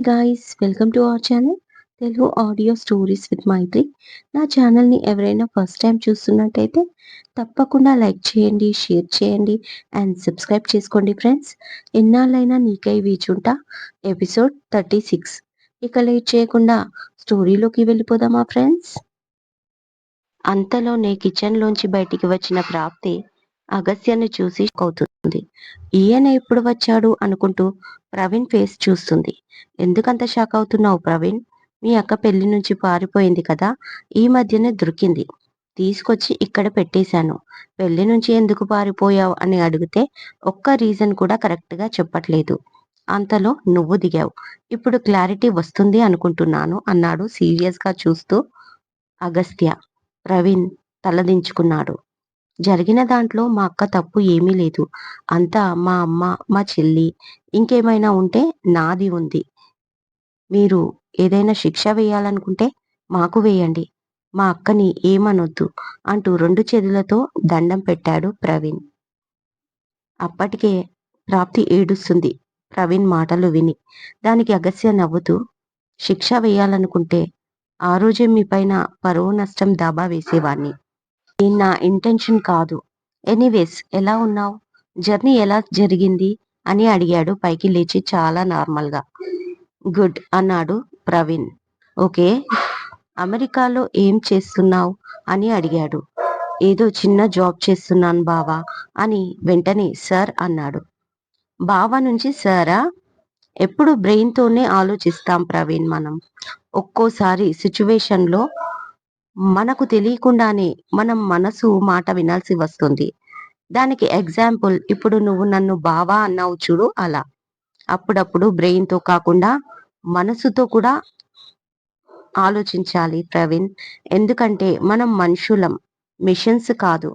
Guys welcome to our channel Telugu audio stories with Maitri నా ఛానల్ని ఎవరైనా first time చూస్తున్నట్టయితే తప్పకుండా లైక్ చేయండి షేర్ చేయండి అండ్ సబ్స్క్రైబ్ చేసుకోండి ఫ్రెండ్స్ ఎన్నాళ్ళైనా నీకై వీచుంటా ఎపిసోడ్ థర్టీ సిక్స్ ఇక లేట్ చేయకుండా స్టోరీలోకి వెళ్ళిపోదామా ఫ్రెండ్స్ అంతలోనే కిచెన్లోంచి బయటికి వచ్చిన ప్రాప్తి అగస్త్యాన్ని చూసి అవుతుంది. ఈయన ఎప్పుడు వచ్చాడు అనుకుంటూ ప్రవీణ్ ఫేస్ చూస్తుంది. ఎందుకంత షాక్ అవుతున్నావు ప్రవీణ్? మీ అక్క పెళ్ళి నుంచి పారిపోయింది కదా ఈ మధ్యనే దొరికింది. తీసుకొచ్చి ఇక్కడ పెట్టేశాను. పెళ్ళి నుంచి ఎందుకు పారిపోయావు అని అడిగితే ఒక్క రీజన్ కూడా కరెక్ట్గా చెప్పట్లేదు. అంతలో నువ్వు దిగావు. ఇప్పుడు క్లారిటీ వస్తుంది అనుకుంటున్నాను అన్నాడు సీరియస్గా చూస్తూ అగస్త్య. ప్రవీణ్ తలదించుకున్నాడు. జరిగిన దాంట్లో మా అక్క తప్పు ఏమీ లేదు. అంతా మా అమ్మ మా చెల్లి. ఇంకేమైనా ఉంటే నాది ఉంది. మీరు ఏదైనా శిక్ష వేయాలనుకుంటే మాకు వేయండి. మా అక్కని ఏమనొద్దు అంటూ రెండు చేతులతో దండం పెట్టాడు ప్రవీణ్. అప్పటికే ప్రాప్తి ఏడుస్తుంది. ప్రవీణ్ మాటలు విని దానికి అగస్య నవ్వుతూ శిక్ష వేయాలనుకుంటే ఆ రోజే మీ పైన పరువు నష్టం దాబా వేసేవాణ్ణి. నా ఇంటెన్షన్ కాదు. ఎనీవేస్ ఎలా ఉన్నావు? జర్నీ ఎలా జరిగింది? అని అడిగాడు. పైకి లేచి చాలా నార్మల్గా గుడ్ అన్నాడు ప్రవీణ్. ఓకే. అమెరికాలో ఏం చేస్తున్నావు? అని అడిగాడు. ఏదో చిన్న జాబ్ చేస్తున్నాను బావా అని వెంటనే సార్ అన్నాడు. బావా నుంచి సారా ఎప్పుడు బ్రెయిన్ తోనే ఆలోచిస్తాం ప్రవీణ్ మనం. ఒక్కోసారి సిచ్యువేషన్లో మనకు తెలియకుండానే మనం మనసు మాట వినాల్సి వస్తుంది. దానికి ఎగ్జాంపుల్ ఇప్పుడు నువ్వు నన్ను బావా అన్నావు చూడు అలా. అప్పుడప్పుడు బ్రెయిన్తో కాకుండా మనసుతో కూడా ఆలోచించాలి ప్రవీణ్. ఎందుకంటే మనం మనుషులం మిషన్స్ కాదు.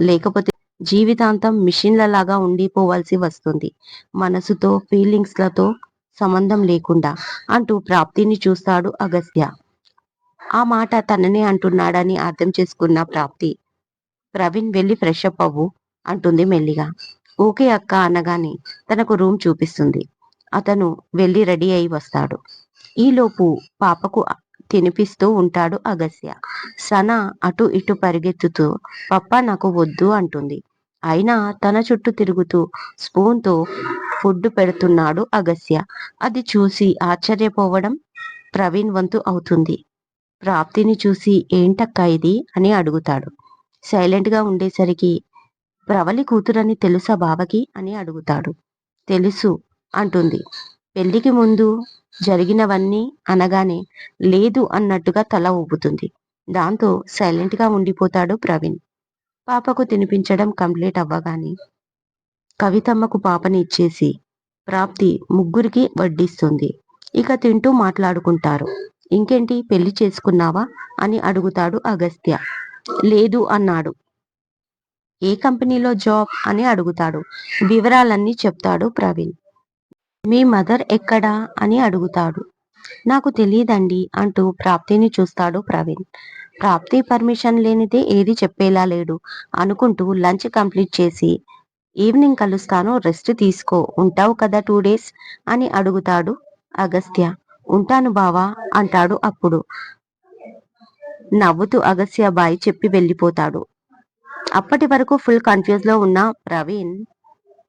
లేకపోతే జీవితాంతం మిషన్ల లాగా ఉండిపోవాల్సి వస్తుంది. మనసుతో ఫీలింగ్స్లతో సంబంధం లేకుండా అంటూ ప్రాప్తిని చూస్తాడు అగస్త్య. ఆ మాట తననే అంటున్నాడని అర్థం చేసుకున్న ప్రాప్తి. ప్రవీణ్ వెళ్ళి ఫ్రెష్ అప్ అవ్వు అంటుంది మెల్లిగా. ఓకే అక్క అనగానే తనకు రూమ్ చూపిస్తుంది. అతను వెళ్ళి రెడీ అయి వస్తాడు. ఈలోపు పాపకు తినిపిస్తూ ఉంటాడు అగస్య. సన అటు ఇటు పరిగెత్తుతూ పప్ప నాకు వద్దు అంటుంది. అయినా తన చుట్టూ తిరుగుతూ స్పూన్తో ఫుడ్ పెడుతున్నాడు అగస్య. అది చూసి ఆశ్చర్యపోవడం ప్రవీణ్ వంతు అవుతుంది. ప్రాప్తిని చూసి ఏంటక్క ఇది అని అడుగుతాడు. సైలెంట్గా ఉండేసరికి ప్రవలి కూతురని తెలుసా బావకి అని అడుగుతాడు. తెలుసు అంటుంది. పెళ్ళికి ముందు జరిగినవన్నీ అనగానే లేదు అన్నట్టుగా తల ఊపుతుంది. దాంతో సైలెంట్గా ఉండిపోతాడు ప్రవీణ్. పాపకు తినిపించడం కంప్లీట్ అవ్వగానే కవితమ్మకు పాపని ఇచ్చేసి ప్రాప్తి ముగ్గురికి వడ్డిస్తుంది. ఇక తింటూ మాట్లాడుకుంటారు. ఇంకేంటి పెళ్ళి చేసుకున్నావా? అని అడుగుతాడు అగస్త్య. లేదు అన్నాడు. ఏ కంపెనీలో జాబ్? అని అడుగుతాడు. వివరాలన్నీ చెప్తాడు ప్రవీణ్. మీ మదర్ ఎక్కడా? అని అడుగుతాడు. నాకు తెలియదండి అంటూ ప్రాప్తిని చూస్తాడు ప్రవీణ్. ప్రాప్తి పర్మిషన్ లేనిదే ఏది చెప్పేలా లేడు. అనుకుంటూ లంచ్ కంప్లీట్ చేసి ఈవినింగ్ కలుస్తాను రెస్ట్ తీసుకో ఉంటావు కదా టూ డేస్? అని అడుగుతాడు అగస్త్య. ఉంటాను బావా అంటాడు అప్పుడు. నవ్వుతూ అగస్యాబాయి చెప్పి వెళ్ళిపోతాడు. అప్పటి వరకు ఫుల్ కన్ఫ్యూజ్లో ఉన్న ప్రవీణ్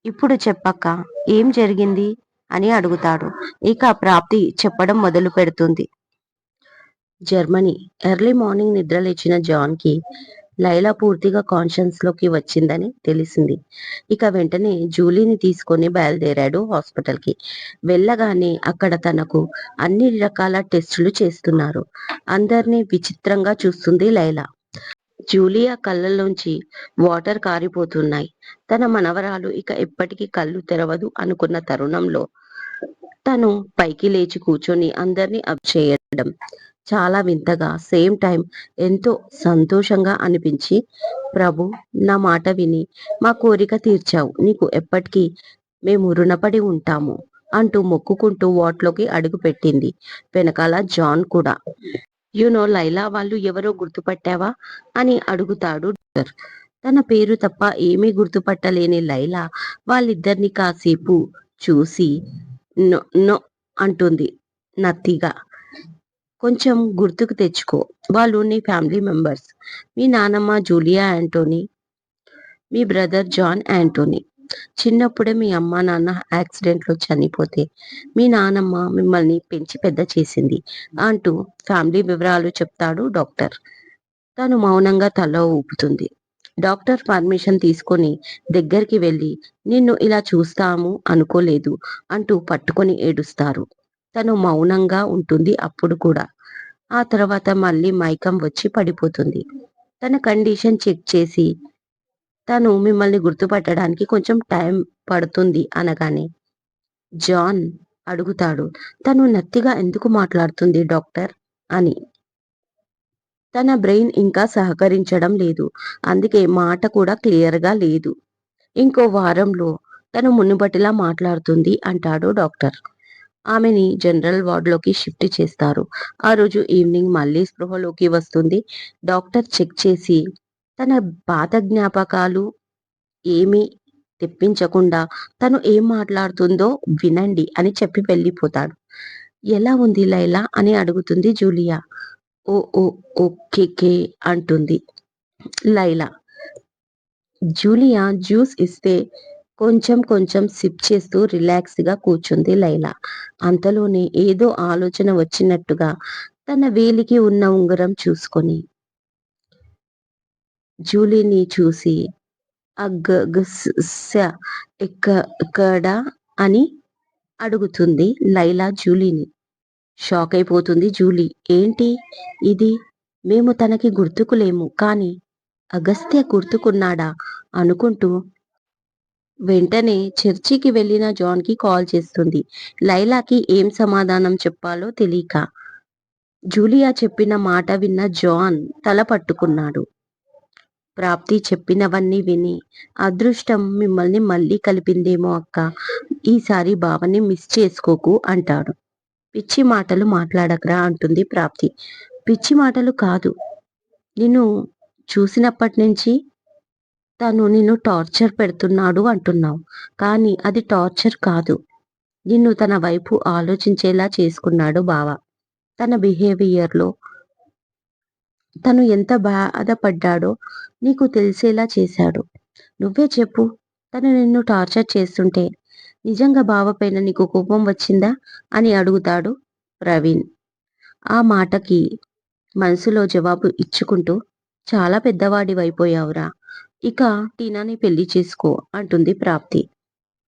ఇప్పుడు చెప్పక్క ఏం జరిగింది? అని అడుగుతాడు. ఇక ప్రాప్తి చెప్పడం మొదలు పెడుతుంది జర్మనీ ఎర్లీ మార్నింగ్ నిద్రలేచిన జాన్కి లైలా పూర్తిగా కాన్షియన్స్లోకి వచ్చిందని తెలిసింది. ఇక వెంటనే జూలీని తీసుకొని బయలుదేరాడు హాస్పిటల్కి వెళ్ళగానే అక్కడ తనకు అన్ని రకాల టెస్టులు చేస్తున్నారు. అందరినీ విచిత్రంగా చూస్తుంది లైలా. జూలియా కళ్ళలోంచి వాటర్ కారిపోతున్నాయి. తన మనవరాలు ఇక ఎప్పటికీ కళ్ళు తెరవదు అనుకున్న తరుణంలో తను పైకి లేచి కూర్చొని అందరినీ అప్ చేయడం. చాలా వింతగా సేమ్ టైం ఎంతో సంతోషంగా అనిపించి ప్రభు నా మాట విని మా కోరిక తీర్చావు. నీకు ఎప్పటికీ మేము రుణపడి ఉంటాము అంటూ మొక్కుకుంటూ వాట్లోకి అడుగు పెట్టింది వెనకాల జాన్ కూడా. యునో లైలా వాళ్ళు ఎవరో గుర్తుపట్టావా? అని అడుగుతాడు తన పేరు తప్ప ఏమీ గుర్తుపట్టలేని లైలా వాళ్ళిద్దరిని కాసేపు చూసి నో నో అంటుంది నత్తిగా. కొంచెం గుర్తుకు తెచ్చుకో. వాళ్ళు నీ ఫ్యామిలీ మెంబర్స్. మీ నానమ్మ జూలియా యాంటోనీ మీ బ్రదర్ జాన్ యాంటోనీ చిన్నప్పుడే మీ అమ్మ నాన్న యాక్సిడెంట్లో చనిపోతే మీ నానమ్మ మిమ్మల్ని పెంచి పెద్ద చేసింది అంటూ ఫ్యామిలీ వివరాలు చెప్తాడు డాక్టర్. తను మౌనంగా తల ఊపుతుంది. డాక్టర్ పర్మిషన్ తీసుకొని దగ్గరికి వెళ్ళి నిన్ను ఇలా చూస్తాము అనుకోలేదు అంటూ పట్టుకొని ఏడుస్తారు. తను మౌనంగా ఉంటుంది అప్పుడు కూడా. ఆ తర్వాత మళ్ళీ మైకం వచ్చి పడిపోతుంది. తన కండిషన్ చెక్ చేసి తను మిమ్మల్ని గుర్తుపట్టడానికి కొంచెం టైం పడుతుంది అనగానే జాన్ అడుగుతాడు తను నత్తిగా ఎందుకు మాట్లాడుతుంది డాక్టర్? అని. తన బ్రెయిన్ ఇంకా సహకరించడం లేదు. అందుకే మాట కూడా క్లియర్గా లేదు. ఇంకో వారంలో తను మునుపటిలా మాట్లాడుతుంది అంటాడు డాక్టర్. ఆమెని జనరల్ వార్డులోకి షిఫ్ట్ చేస్తారు. ఆ రోజు ఈవినింగ్ మళ్ళీ స్పృహలోకి వస్తుంది. డాక్టర్ చెక్ చేసి తన పాత జ్ఞాపకాలు ఏమీ తెప్పించకుండా తను ఏం మాట్లాడుతుందో వినండి అని చెప్పి వెళ్ళిపోతాడు. ఎలా ఉంది లైలా? అని అడుగుతుంది జూలియా. ఓ ఓ ఓకే కే అంటుంది లైలా. జూలియా జ్యూస్ ఇస్తే కొంచెం కొంచెం సిప్ చేస్తూ రిలాక్స్గా కూర్చుంది లైలా. అంతలోనే ఏదో ఆలోచన వచ్చినట్టుగా తన వేలికి ఉన్న ఉంగరం చూసుకొని. జూలీని చూసి ఎక్కడ అని అడుగుతుంది లైలా జూలీని. షాక్ అయిపోతుంది జూలీ. ఏంటి ఇది? మేము తనకి గుర్తుకులేము. కానీ అగస్త్య గుర్తుకున్నాడా అనుకుంటూ వెంటనే చర్చికి వెళ్ళిన జాన్కి కాల్ చేస్తుంది. లైలాకి ఏం సమాధానం చెప్పాలో తెలియక జూలియా చెప్పిన మాట విన్న జాన్ తల పట్టుకున్నాడు. ప్రాప్తి చెప్పినవన్నీ విని అదృష్టం మిమ్మల్ని మళ్ళీ కలిపిందేమో అక్క ఈసారి బావని మిస్ చేసుకోకు అంటాడు. పిచ్చి మాటలు మాట్లాడకరా అంటుంది ప్రాప్తి. పిచ్చి మాటలు కాదు. నిన్ను చూసినప్పటి నుంచి తను నిన్ను టార్చర్ పెడుతున్నాడు అంటున్నావు. కానీ అది టార్చర్ కాదు. నిన్ను తన వైపు ఆలోచించేలా చేసుకున్నాడు బావ. తన బిహేవియర్లో తను ఎంత బాధపడ్డాడో నీకు తెలిసేలా చేశాడు. నువ్వే చెప్పు తను నిన్ను టార్చర్ చేస్తుంటే నిజంగా బావపైన నీకు కోపం వచ్చిందా అని అడుగుతాడు ప్రవీణ్. ఆ మాటకి మనసులో జవాబు ఇచ్చుకుంటూ చాలా పెద్దవాడివైపోయావురా. ఇక టీనాని పెళ్ళి చేసుకో అంటుంది ప్రాప్తి.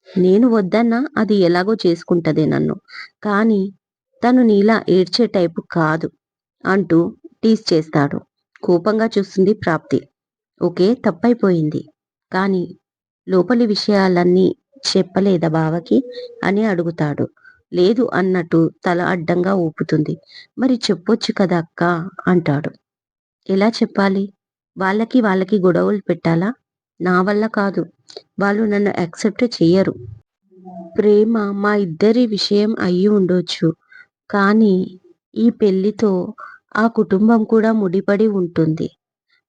నేను వద్దన్నా అది ఎలాగో చేసుకుంటదే నన్ను. కానీ తను నీలా ఏడ్చే టైపు కాదు అంటూ టీస్ చేస్తాడు. కోపంగా చూస్తుంది ప్రాప్తి. ఓకే తప్పైపోయింది. కానీ లోపలి విషయాలన్నీ చెప్పలేదా బావకి అని అడుగుతాడు. లేదు అన్నట్టు తల అడ్డంగా ఊపుతుంది. మరి చెప్పొచ్చు కదా అక్క అంటాడు. ఎలా చెప్పాలి? వాళ్ళకి వాళ్ళకి గొడవలు పెట్టాలా? నా వల్ల కాదు. వాళ్ళు నన్ను యాక్సెప్ట్ చెయ్యరు. ప్రేమ మా ఇద్దరి విషయం అయి ఉండొచ్చు. కానీ ఈ పెళ్ళితో ఆ కుటుంబం కూడా ముడిపడి ఉంటుంది.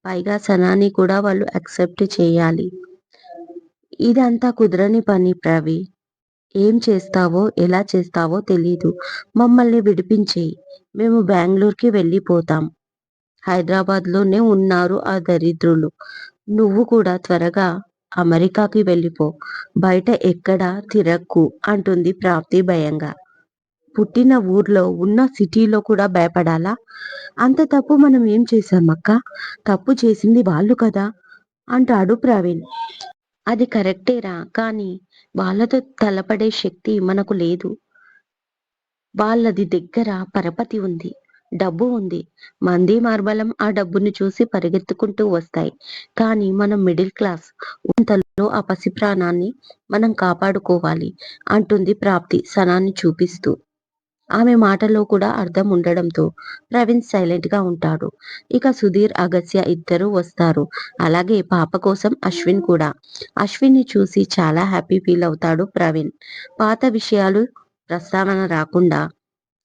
పైగా సనాని కూడా వాళ్ళు యాక్సెప్ట్ చేయాలి. ఇదంతా కుదరని పని ప్రవి. ఏం చేస్తావో ఎలా చేస్తావో తెలీదు. మమ్మల్ని విడిపించేయి. మేము బెంగళూరుకి వెళ్ళిపోతాం. హైదరాబాద్లోనే ఉన్నారు ఆ దరిద్రులు. నువ్వు కూడా త్వరగా అమెరికాకి వెళ్ళిపో. బయట ఎక్కడా తిరక్కు అంటుంది ప్రాప్తి భయంగా. పుట్టిన ఊర్లో ఉన్న సిటీలో కూడా భయపడాలా? అంత తప్పు మనం ఏం చేశామక్క తప్పు చేసింది వాళ్ళు కదా? అంటాడు ప్రవీణ్. అది కరెక్టేరా కానీ వాళ్ళతో తలపడే శక్తి మనకు లేదు. వాళ్ళది దగ్గర పరపతి ఉంది. డబ్బు ఉంది. మంది మార్బలం ఆ డబ్బును చూసి పరిగెత్తుకుంటూ వస్తాయి. కానీ మనం మిడిల్ క్లాస్ అంతలో ఆ పసి ప్రాణాన్ని మనం కాపాడుకోవాలి అంటుంది ప్రాప్తి సనాన్ని చూపిస్తూ. ఆమె మాటలో కూడా అర్థం ఉండడంతో ప్రవీణ్ సైలెంట్గా ఉంటాడు. ఇక సుధీర్ అగస్య ఇద్దరు వస్తారు. అలాగే పాప కోసం అశ్విన్ కూడా. అశ్విన్ని చూసి చాలా హ్యాపీ ఫీల్ అవుతాడు ప్రవీణ్. పాత విషయాలు ప్రస్తావన రాకుండా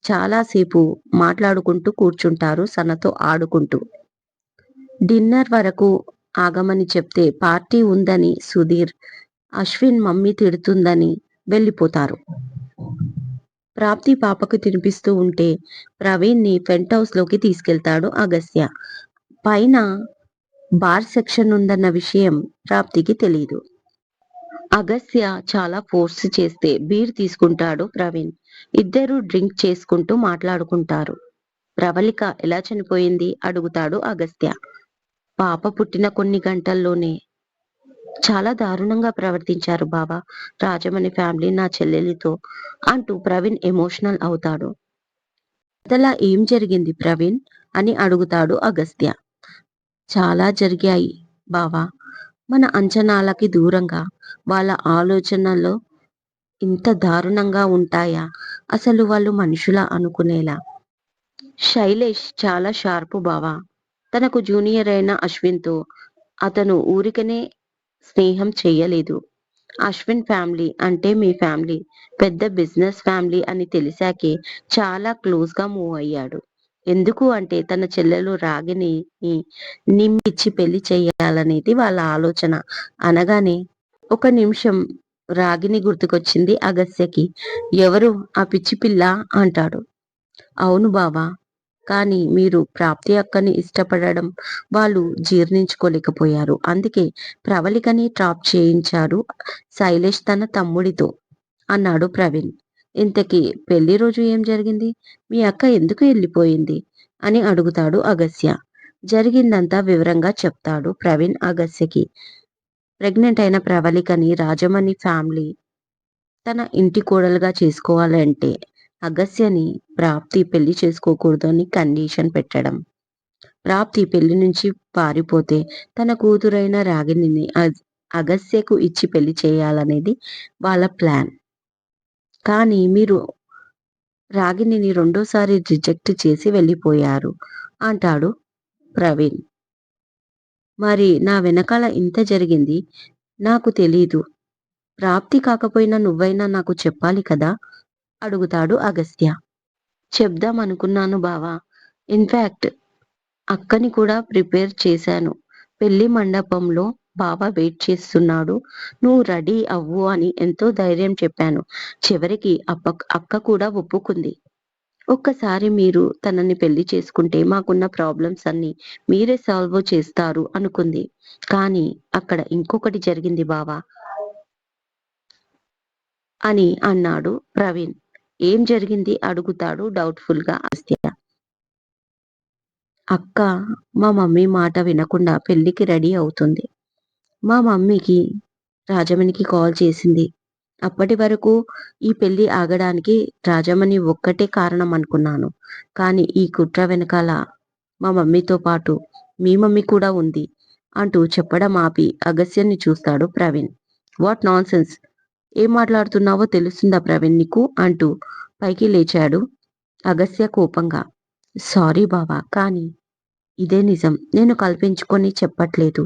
చాలాసేపు మాట్లాడుకుంటూ కూర్చుంటారు సనతో ఆడుకుంటూ. డిన్నర్ వరకు ఆగమని చెప్తే పార్టీ ఉందని సుధీర్ అశ్విన్ మమ్మీ తిడుతుందని వెళ్ళిపోతారు. ప్రాప్తి పాపకు తినిపిస్తూ ఉంటే ప్రవీణ్ని హౌస్లోకి హౌస్లోకి తీసుకెళ్తాడు అగస్త్య. పైన బార్ సెక్షన్ ఉందన్న విషయం ప్రాప్తికి తెలియదు అగస్త్య చాలా ఫోర్స్ చేస్తే బీర్ తీసుకుంటాడు ప్రవీణ్. ఇద్దరూ డ్రింక్ చేసుకుంటూ మాట్లాడుకుంటారు. ప్రవళిక ఎలా చనిపోయింది? అడుగుతాడు అగస్త్య. పాప పుట్టిన కొన్ని గంటల్లోనే. చాలా దారుణంగా ప్రవర్తించారు బాబా. రాజమణి ఫ్యామిలీ నా చెల్లెలితో అంటూ ప్రవీణ్ ఎమోషనల్ అవుతాడు. అదలా ఏం జరిగింది ప్రవీణ్? అని అడుగుతాడు అగస్త్య. చాలా జరిగాయి బావా. మన అంచనాలకి దూరంగా వాళ్ళ ఆలోచనలో ఇంత దారుణంగా ఉంటాయా? అసలు వాళ్ళు మనుషులా అనుకునేలా? శైలేష్ చాలా షార్పు బావా. తనకు జూనియర్ అయిన అశ్విన్తో అతను ఊరికనే స్నేహం చేయలేదు అశ్విన్ ఫ్యామిలీ అంటే మీ ఫ్యామిలీ పెద్ద బిజినెస్ ఫ్యామిలీ అని తెలిసాకే చాలా క్లోజ్గా మూవ్ అయ్యాడు. ఎందుకు అంటే తన చెల్లెలు రాగిని నిమ్మిచ్చి పెళ్ళి చేయాలనేది వాళ్ళ ఆలోచన. అనగానే ఒక నిమిషం రాగిని గుర్తుకొచ్చింది అగస్యకి ఎవరు? ఆ పిచ్చి పిల్ల అంటాడు. అవును బావా కానీ మీరు ప్రాప్తి అక్కని ఇష్టపడడం వాళ్ళు జీర్ణించుకోలేకపోయారు. అందుకే ప్రవళికని ట్రాప్ చేయించారు శైలేష్ తన తమ్ముడితో అన్నాడు ప్రవీణ్. ఇంతకీ పెళ్ళి రోజు ఏం జరిగింది? మీ అక్క ఎందుకు వెళ్ళిపోయింది? అని అడుగుతాడు అగస్య జరిగిందంతా వివరంగా చెప్తాడు ప్రవీణ్ అగస్యకి ప్రెగ్నెంట్ అయిన ప్రవళికని రాజమణి ఫ్యామిలీ తన ఇంటి కోడలుగా చేసుకోవాలంటే అగస్యని ప్రాప్తి పెళ్ళి చేసుకోకూడదు అని కండిషన్ పెట్టడం. ప్రాప్తి పెళ్ళి నుంచి పారిపోతే తన కూతురైన రాగిణిని అగస్యకు ఇచ్చి పెళ్ళి చేయాలనేది వాళ్ళ ప్లాన్. కానీ మీరు రాగిణిని రెండోసారి రిజెక్ట్ చేసి వెళ్ళిపోయారు అంటాడు ప్రవీణ్. మరి నా వెనకాల ఇంత జరిగింది? నాకు తెలీదు. ప్రాప్తి కాకపోయినా నువ్వైనా నాకు చెప్పాలి కదా? అడుగుతాడు అగస్త్య. చెప్దాం అనుకున్నాను బావా ఇన్ఫాక్ట్ అక్కని కూడా ప్రిపేర్ చేశాను. పెళ్ళి మండపంలో బాబా వెయిట్ చేస్తున్నాడు. నువ్వు రెడీ అవ్వు అని ఎంతో ధైర్యం చెప్పాను. చివరికి అప్ప అక్క కూడా ఒప్పుకుంది. ఒక్కసారి మీరు తనని పెళ్ళి చేసుకుంటే మాకున్న ప్రాబ్లమ్స్ అన్ని మీరే సాల్వ్ చేస్తారు అనుకుంది. కానీ అక్కడ ఇంకొకటి జరిగింది బావా. అని అన్నాడు ప్రవీణ్. ఏం జరిగింది అడుగుతాడు డౌట్ఫుల్గా అస్త్య అక్క మా మమ్మీ మాట వినకుండా పెళ్ళికి రెడీ అవుతుంది. మా మమ్మీకి రాజమణికి కాల్ చేసింది. అప్పటి వరకు ఈ పెళ్ళి ఆగడానికి రాజమణి ఒక్కటే కారణం అనుకున్నాను. కానీ ఈ కుట్ర వెనకాల మా మమ్మీతో పాటు మీ మమ్మీ కూడా ఉంది అంటూ చెప్పడం ఆపి అగస్యాన్ని చూస్తాడు ప్రవీణ్. వాట్ నాన్ సెన్స్ ఏం మాట్లాడుతున్నావో తెలుస్తుందా ప్రవీణ్ నీకు? అంటూ పైకి లేచాడు అగస్య కోపంగా. సారీ బావా కానీ ఇదే నిజం. నేను కల్పించుకొని చెప్పట్లేదు.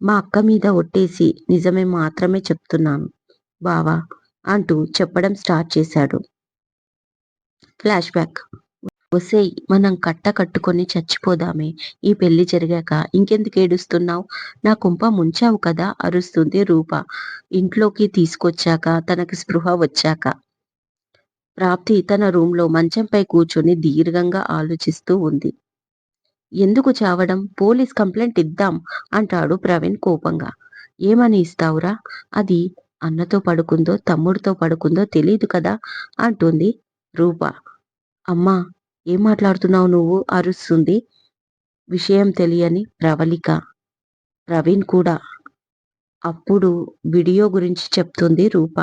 మా అక్క మీద ఒట్టేసి నిజమే మాత్రమే చెప్తున్నాను. బావా అంటూ చెప్పడం స్టార్ట్ చేశాడు. Flashback. వసే మనం కట్ట కట్టుకొని చచ్చిపోదామే. ఈ పెళ్ళి జరిగాక ఇంకెందుకు ఏడుస్తున్నావు? నా కుంప ముంచావు కదా అరుస్తుంది రూప. ఇంట్లోకి తీసుకొచ్చాక తనకి స్పృహ వచ్చాక. ప్రాప్తి తన రూంలో మంచంపై కూర్చొని దీర్ఘంగా ఆలోచిస్తూ ఉంది. ఎందుకు చావడం? పోలీస్ కంప్లైంట్ ఇద్దాం అంటాడు ప్రవీణ్ కోపంగా. ఏమని ఇస్తావురా? అది అన్నతో పడుకుందో తమ్ముడితో పడుకుందో తెలియదు కదా అంటుంది రూప. అమ్మా ఏం మాట్లాడుతున్నావు నువ్వు? అరుస్తుంది విషయం తెలియని ప్రవళిక ప్రవీణ్ కూడా. అప్పుడు వీడియో గురించి చెప్తుంది రూప.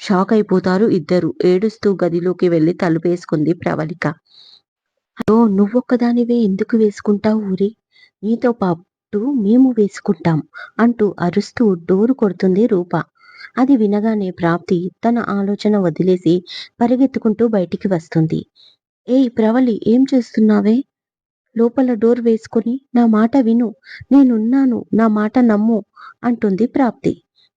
షాక్ అయిపోతారు ఇద్దరు. ఏడుస్తూ గదిలోకి వెళ్ళి తలుపేసుకుంది ప్రవళిక. అయ్యో నువ్వొక్కదానివే ఎందుకు వేసుకుంటావు ఊరి? నీతో పాప పాటు మేము వేసుకుంటాం అంటూ అరుస్తూ డోరు కొడుతుంది రూప. అది వినగానే ప్రాప్తి తన ఆలోచన వదిలేసి పరిగెత్తుకుంటూ బయటికి వస్తుంది. ఏయ్ ప్రవళి ఏం చేస్తున్నావే? లోపల డోర్ వేసుకుని నా మాట విను నేనున్నాను నా మాట నమ్ము అంటుంది ప్రాప్తి.